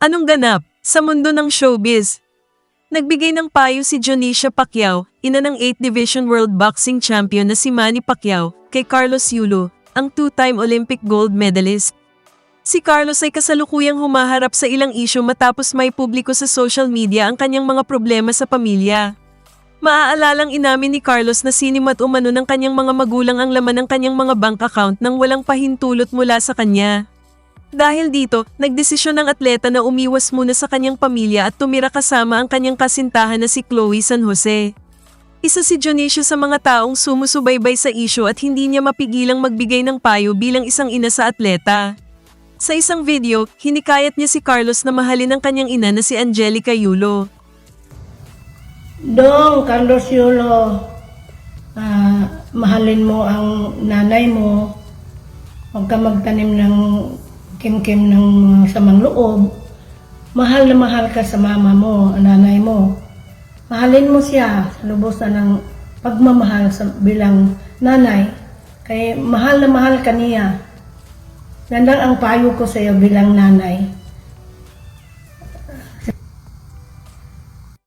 Anong ganap sa mundo ng showbiz? Nagbigay ng payo si Jonisha Pacquiao, ina ng 8th Division World Boxing Champion na si Manny Pacquiao, kay Carlos Yulo, ang two-time Olympic gold medalist. Si Carlos ay kasalukuyang humaharap sa ilang isyu matapos may publiko sa social media ang kanyang mga problema sa pamilya. Maaalalang inamin ni Carlos na sinimat umano ng kanyang mga magulang ang laman ng kanyang mga bank account nang walang pahintulot mula sa kanya. Dahil dito, nagdesisyon ng atleta na umiwas muna sa kanyang pamilya at tumira kasama ang kanyang kasintahan na si Chloe San Jose. Isa si Dionisio sa mga taong sumusubaybay sa isyo at hindi niya mapigilang magbigay ng payo bilang isang ina sa atleta. Sa isang video, hinikayat niya si Carlos na mahalin ang kanyang ina na si Angelica Yulo. Dong, Carlos Yulo, ah, mahalin mo ang nanay mo. Huwag ka magtanim ng kim-kim ng samang loob. Mahal na mahal ka sa mama mo, nanay mo. Mahalin mo siya sa lubusan ng pagmamahal sa bilang nanay. Kaya mahal na mahal ka niya. Yan ang payo ko sa iyo bilang nanay.